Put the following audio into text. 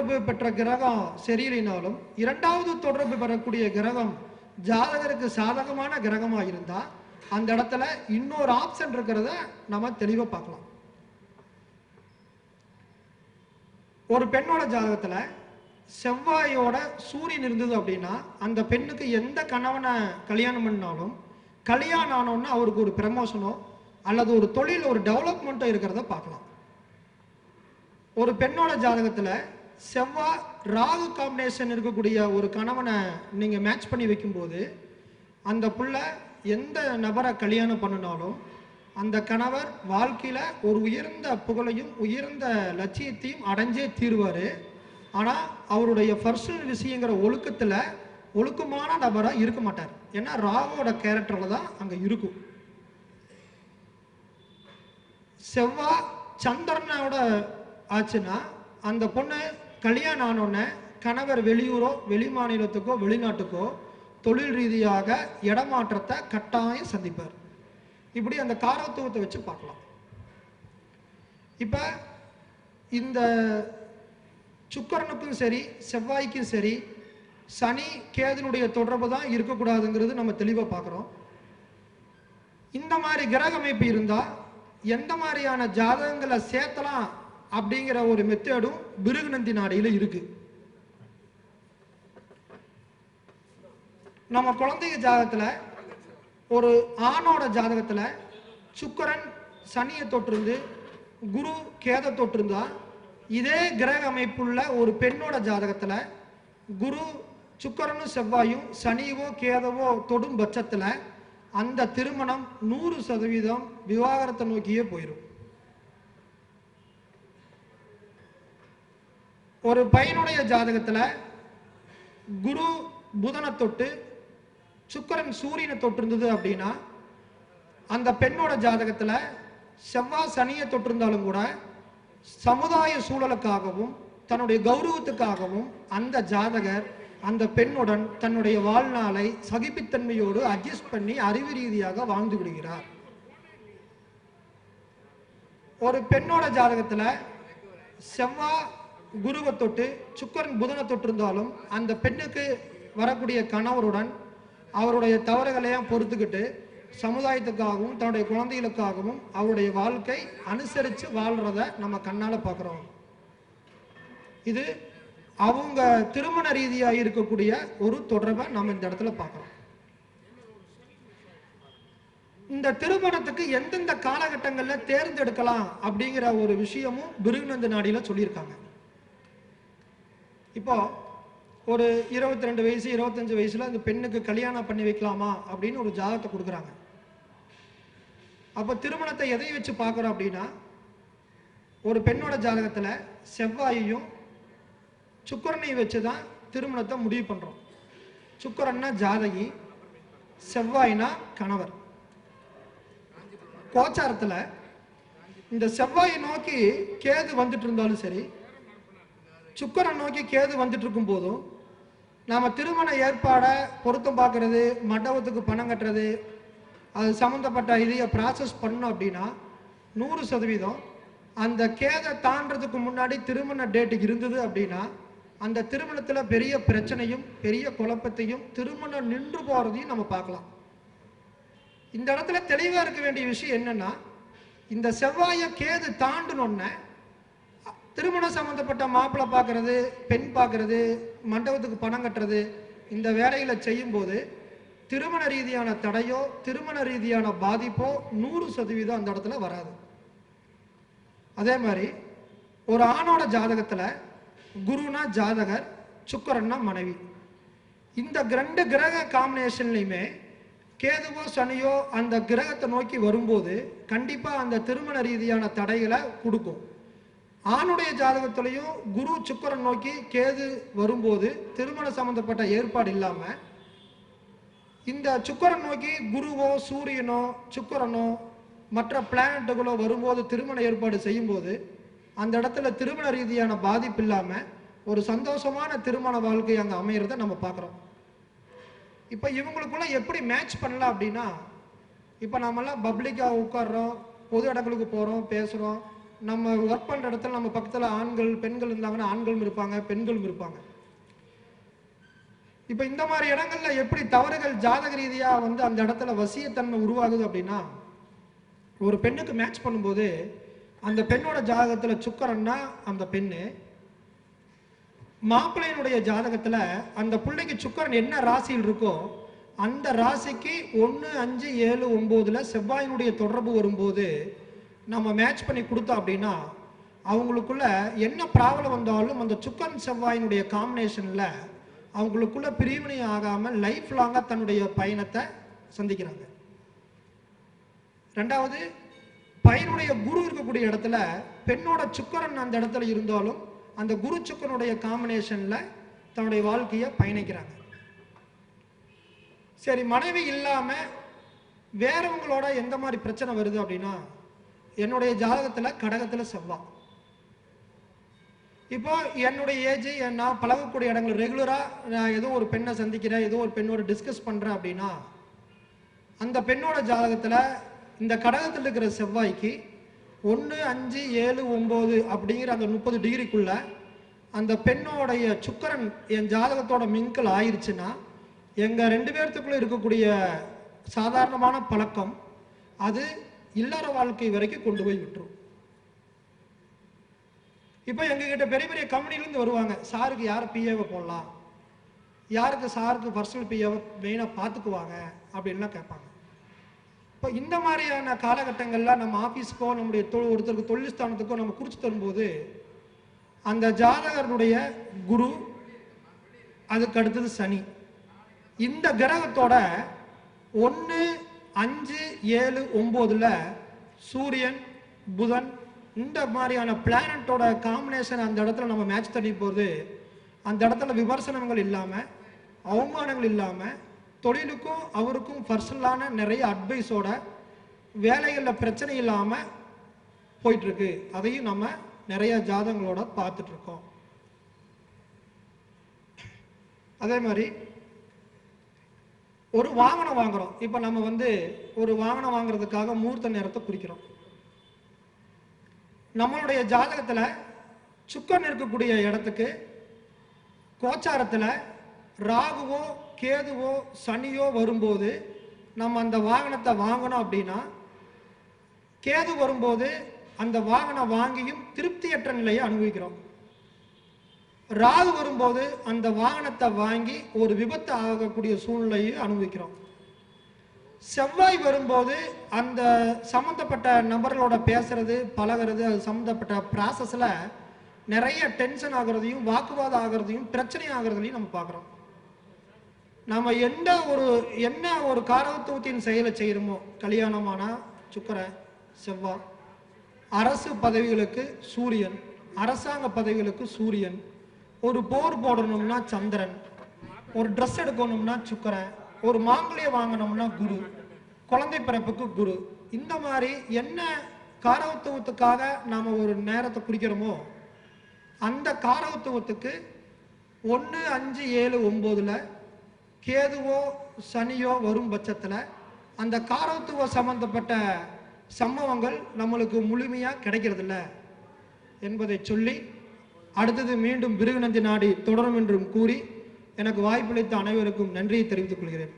தொடர்பு பெற்ற கிரகம் சரியில்லைனாலும் இரண்டாவது தொடர்பு பெறக்கூடிய கிரகம் ஜாதகருக்கு சாதகமான கிரகமாக இருந்தால் அந்த இடத்துல இன்னொரு ஆப்ஷன் இருக்கிறத நம்ம தெளிவாக பார்க்கலாம். ஒரு பெண்ணோட ஜாதகத்தில் செவ்வாயோட சூரியன் இருந்தது அப்படின்னா அந்த பெண்ணுக்கு எந்த கணவனை கல்யாணம் பண்ணாலும் கல்யாணம் ஆனோன்னா அவருக்கு ஒரு ப்ரமோஷனோ அல்லது ஒரு தொழில் ஒரு டெவலப்மெண்ட்டோ இருக்கிறத பார்க்கலாம். ஒரு பெண்ணோட ஜாதகத்தில் செவ்வாய் ராகு காம்பினேஷன் இருக்கக்கூடிய ஒரு கணவனை நீங்கள் மேட்ச் பண்ணி வைக்கும்போது அந்த புள்ள எந்த நபரை கல்யாணம் பண்ணினாலும் அந்த கணவர் வாழ்க்கையில் ஒரு உயர்ந்த புகழையும் உயர்ந்த லட்சியத்தையும் அடைஞ்சே தீர்வார். ஆனால் அவருடைய பர்சனல் விஷயங்கிற ஒழுக்கத்தில் ஒழுக்கமான நபராக இருக்க மாட்டார். ஏன்னா ராகுவோட கேரக்டரில் தான் அங்கே இருக்கும். செவ்வாய் சந்திரனோட ஆச்சுன்னா அந்த பொண்ணு கல்யாணம் ஆனோடனே கணவர் வெளியூரோ வெளி மாநிலத்துக்கோ வெளிநாட்டுக்கோ தொழில் ரீதியாக இடமாற்றத்தை கட்டாயம் சந்திப்பார். இப்படி அந்த காரத்துவத்தை வச்சு பார்க்கலாம். இப்போ இந்த சுக்கரனுக்கும் சரி செவ்வாய்க்கும் சரி சனி கேதனுடைய தொடர்பு தான் இருக்கக்கூடாதுங்கிறது நம்ம தெளிவாக பார்க்குறோம். இந்த மாதிரி கிரக அமைப்பு இருந்தால் எந்த மாதிரியான ஜாதகங்களை சேர்த்தலாம் அப்படிங்கிற ஒரு மெத்தேடும் பிருகுநந்தி நாடையில் இருக்கு. நம்ம குழந்தைங்க ஜாதகத்தில் ஒரு ஆணோட ஜாதகத்தில் சுக்கரன் சனியை தொட்டிருந்து குரு கேதை தொட்டிருந்தா இதே கிரக அமைப்புள்ள ஒரு பெண்ணோட ஜாதகத்தில் குரு சுக்கரனும் செவ்வாயும் சனியவோ கேதவோ தொடும் பட்சத்தில் அந்த திருமணம் நூறு சதவீதம் விவாகரத்தை நோக்கியே போயிடும் ஒரு பையனுடைய ஜாதகத்தில் குரு புதனை தொட்டு சுக்கரன் சூரியனை தொட்டிருந்தது அப்படின்னா அந்த பெண்ணோட ஜாதகத்தில் செவ்வாய் சனியை தொட்டிருந்தாலும் கூட சமுதாய சூழலுக்காகவும் தன்னுடைய கௌரவத்துக்காகவும் அந்த ஜாதகர் அந்த பெண்ணுடன் தன்னுடைய வாழ்நாளை சகிப்புத்தன்மையோடு அட்ஜஸ்ட் பண்ணி அறிவு ரீதியாக வாழ்ந்து விடுகிறார். ஒரு பெண்ணோட ஜாதகத்தில் செவ்வாய் குருவை தொட்டு சுக்கரன் புதனை தொட்டிருந்தாலும் அந்த பெண்ணுக்கு வரக்கூடிய கணவருடன் அவருடைய தவறுகளையும் பொறுத்துக்கிட்டு சமுதாயத்துக்காகவும் தன்னுடைய குழந்தைகளுக்காகவும் அவருடைய வாழ்க்கை அனுசரித்து வாழ்கிறத நம்ம கண்ணால் பார்க்குறோம். இது அவங்க திருமண ரீதியாக இருக்கக்கூடிய ஒரு தொடர்பை நம்ம இந்த இடத்துல பார்க்குறோம். இந்த திருமணத்துக்கு எந்தெந்த காலகட்டங்களில் தேர்ந்தெடுக்கலாம் அப்படிங்கிற ஒரு விஷயமும் பிருகுநந்த நாடியில் சொல்லியிருக்காங்க. இப்போ ஒரு இருபத்தி ரெண்டு வயசு இருபத்தஞ்சு வயசுல அந்த பெண்ணுக்கு கல்யாணம் பண்ணி வைக்கலாமா அப்படின்னு ஒரு ஜாதகத்தை கொடுக்குறாங்க. அப்போ திருமணத்தை எதை வச்சு பார்க்குறோம் அப்படின்னா ஒரு பெண்ணோட ஜாதகத்தில் செவ்வாயையும் சுக்கரனையும் வச்சு தான் திருமணத்தை முடிவு பண்ணுறோம் சுக்கரன்னா ஜாதகி செவ்வாய்னா கணவர். கோச்சாரத்தில் இந்த செவ்வாயை நோக்கி கேது வந்துட்டு இருந்தாலும் சரி சுக்கரன் நோக்கி கேது வந்துட்டு இருக்கும் போதும் நாம் திருமண ஏற்பாடை பொருத்தம் பார்க்கறது மண்டபத்துக்கு பணம் கட்டுறது அது சம்மந்தப்பட்ட இதைய ப்ராசஸ் பண்ணோம் அப்படின்னா நூறு சதவீதம் அந்த கேதை தாண்டதுக்கு முன்னாடி திருமண டேட் இருந்தது அப்படின்னா அந்த திருமணத்தில் பெரிய பிரச்சனையும் பெரிய குழப்பத்தையும் திருமணம் நின்று போகிறதையும் நம்ம பார்க்கலாம். இந்த இடத்துல தெளிவாக இருக்க வேண்டிய விஷயம் என்னென்னா இந்த செவ்வாயை கேது தாண்டினோன்னே திருமணம் சம்மந்தப்பட்ட மாப்பிள்ளை பார்க்கறது பெண் பார்க்கறது மண்டபத்துக்கு பணம் கட்டுறது இந்த வேலைகளை செய்யும்போது திருமண ரீதியான தடையோ திருமண ரீதியான பாதிப்போ நூறு சதவீதம் அந்த இடத்துல வராது. அதே மாதிரி ஒரு ஆணோட ஜாதகத்தில் குருனா ஜாதகர் சுக்கரன்னா மனைவி. இந்த ரெண்டு கிரக காம்பினேஷன்லையுமே கேதுவோ சனியோ அந்த கிரகத்தை நோக்கி வரும்போது கண்டிப்பாக அந்த திருமண ரீதியான தடைகளை கொடுக்கும். ஆணுடைய ஜாதகத்திலையும் குரு சுக்கரன் நோக்கி கேது வரும்போது திருமண சம்பந்தப்பட்ட ஏற்பாடு இல்லாமல் இந்த சுக்கரன் நோக்கி குருவோ சூரியனோ சுக்கரனோ மற்ற பிளானட்டுகளோ வரும்போது திருமண ஏற்பாடு செய்யும்போது அந்த இடத்துல திருமண ரீதியான பாதிப்பு இல்லாமல் ஒரு சந்தோஷமான திருமண வாழ்க்கை அங்கே அமையிறத நம்ம பார்க்குறோம் இப்போ இவங்களுக்குள்ள எப்படி மேட்ச் பண்ணலாம் அப்படின்னா இப்போ நாமெல்லாம் பப்ளிக்காக உட்கார்றோம் பொது இடங்களுக்கு போகிறோம் பேசுகிறோம் நம்ம ஒர்க் பண்ணுற இடத்துல நம்ம பக்கத்தில் ஆண்கள் பெண்கள் இருந்தாங்கன்னா ஆண்களும் இருப்பாங்க பெண்களும் இருப்பாங்க. இப்போ இந்த மாதிரி இடங்கள்ல எப்படி தவறுகள் ஜாதக ரீதியாக வந்து அந்த இடத்துல வசியத்தன்மை உருவாகுது அப்படின்னா ஒரு பெண்ணுக்கு மேட்ச் பண்ணும்போது அந்த பெண்ணோட ஜாதகத்தில் சுக்கரன்னா அந்த பெண்ணு மாப்பிள்ளையினுடைய ஜாதகத்தில் அந்த பிள்ளைக்கு சுக்கரன் என்ன ராசியில் இருக்கோ அந்த ராசிக்கு ஒன்று அஞ்சு ஏழு ஒம்போதில் செவ்வாயினுடைய தொடர்பு வரும்போது நம்ம மேட்ச் பண்ணி கொடுத்தோம் அப்படின்னா அவங்களுக்குள்ள என்ன ப்ராப்ளம் வந்தாலும் அந்த சுக்கன் செவ்வாயினுடைய காம்பினேஷனில் அவங்களுக்குள்ள பிரிவினை ஆகாமல் லைஃப் லாங்காக தன்னுடைய பயணத்தை சந்திக்கிறாங்க. ரெண்டாவது பையனுடைய குரு இருக்கக்கூடிய இடத்துல பெண்ணோட சுக்கரன் அந்த இடத்துல இருந்தாலும் அந்த குரு சுக்கரனுடைய காம்பினேஷனில் தன்னுடைய வாழ்க்கையை பயணிக்கிறாங்க. சரி மனைவி இல்லாமல் வேறவங்களோட எந்த மாதிரி பிரச்சனை வருது அப்படின்னா என்னுடைய ஜாதகத்தில் கடகத்தில் செவ்வாய் இப்போ என்னுடைய ஏஜ் நான் பழகக்கூடிய இடங்கள் ரெகுலராக நான் ஏதோ ஒரு பெண்ணை சந்திக்கிறேன் ஏதோ ஒரு பெண்ணோட டிஸ்கஸ் பண்ணுறேன் அப்படின்னா அந்த பெண்ணோட ஜாதகத்தில் இந்த கடகத்தில் இருக்கிற செவ்வாய்க்கு ஒன்று அஞ்சு ஏழு ஒம்பது அப்படிங்கிற அந்த முப்பது டிகிரிக்குள்ள அந்த பெண்ணோடைய சுக்கரன் என் ஜாதகத்தோட மின்கல் ஆயிடுச்சுன்னா எங்கள் ரெண்டு பேர்த்துக்குள்ளே இருக்கக்கூடிய சாதாரணமான பழக்கம் அது இல்லற வாழ்க்கை வரைக்கும் கொண்டு போய் விட்டுரும். இப்போ எங்ககிட்ட பெரிய பெரிய கம்பெனிலேருந்து வருவாங்க. சாருக்கு யார் பிஏவை போடலாம்? யாருக்கு சாருக்கு பர்சனல் பிஏவை மெயினாக பார்த்துக்குவாங்க அப்படின்லாம் கேட்பாங்க. இப்போ இந்த மாதிரியான காலகட்டங்களில் நம்ம ஆஃபீஸ்க்கோ நம்முடைய தொ ஒருத்தருக்கு தொழில் ஸ்தானத்துக்கோ நம்ம குறித்து தரும்போது அந்த ஜாதகருடைய குரு அதுக்கு அடுத்தது சனி. இந்த கிரகத்தோட ஒன்று அஞ்சு ஏழு ஒம்போதில் சூரியன் புதன் இந்த மாதிரியான பிளானட்டோட காம்பினேஷன் அந்த இடத்துல நம்ம மேட்ச் தண்ணி போது அந்த இடத்துல விமர்சனங்கள் இல்லாமல் அவமானங்கள் இல்லாமல் தொழிலுக்கும் அவருக்கும் பர்சனலான நிறைய அட்வைஸோட வேலைகளில் பிரச்சனை இல்லாமல் போயிட்டுருக்கு. அதையும் நம்ம நிறைய ஜாதங்களோட பார்த்துட்ருக்கோம் அதே மாதிரி ஒரு வாகனம் வாங்குறோம். இப்போ நம்ம வந்து ஒரு வாகனம் வாங்குறதுக்காக முகூர்த்த நேரத்தை குறிக்கிறோம். நம்மளுடைய ஜாதகத்துல சுக்கன் இருக்கக்கூடிய இடத்துக்கு கோச்சாரத்துல ராகுவோ கேதுவோ சனியோ வரும்போது நம்ம அந்த வாகனத்தை வாங்கணும் அப்படின்னா கேது வரும்போது அந்த வாகனம் வாங்கியும் திருப்தியற்ற நிலையை அனுபவிக்கிறோம். ராகு வரும்போது அந்த வாகனத்தை வாங்கி ஒரு விபத்து ஆகக்கூடிய சூழ்நிலையை அனுபவிக்கிறோம். செவ்வாய் வரும்போது அந்த சம்மந்தப்பட்ட நபர்களோட பேசுறது பழகுறது அது சம்மந்தப்பட்ட ப்ராசஸில் நிறைய டென்ஷன் ஆகிறதையும் வாக்குவாதம் ஆகிறதையும் பிரச்சனை ஆகிறதையும் நம்ம பார்க்குறோம். நம்ம எந்த ஒரு என்ன ஒரு காரகத்துவத்தின் செயலை செய்கிறோமோ கல்யாணமானா சுக்கரை செவ்வாய். அரசு பதவிகளுக்கு சூரியன் அரசாங்க பதவிகளுக்கு சூரியன். ஒரு போர் போடணும்னா சந்திரன் ஒரு ட்ரெஸ் எடுக்கணும்னா சுக்கரன் ஒரு மாங்கல்ய வாங்கணும்னா குரு குழந்தை பிறப்புக்கு குரு. இந்த மாதிரி என்ன காரவத்துவத்துக்காக நாம் ஒரு நேரத்தை குறிக்கிறோமோ அந்த காரவத்துவத்துக்கு ஒன்று அஞ்சு ஏழு ஒம்போதில் கேதுவோ சனியோ வரும் பட்சத்தில் அந்த காரவத்துவ சம்பந்தப்பட்ட சம்பவங்கள் நம்மளுக்கு முழுமையாக கிடைக்கிறதில்ல என்பதை சொல்லி அடுத்தது மீண்டும் பிருகுநந்தி நாடி தொடரும் என்றும் கூறி எனக்கு வாய்ப்பளித்த அனைவருக்கும் நன்றியை தெரிவித்துக் கொள்கிறேன்.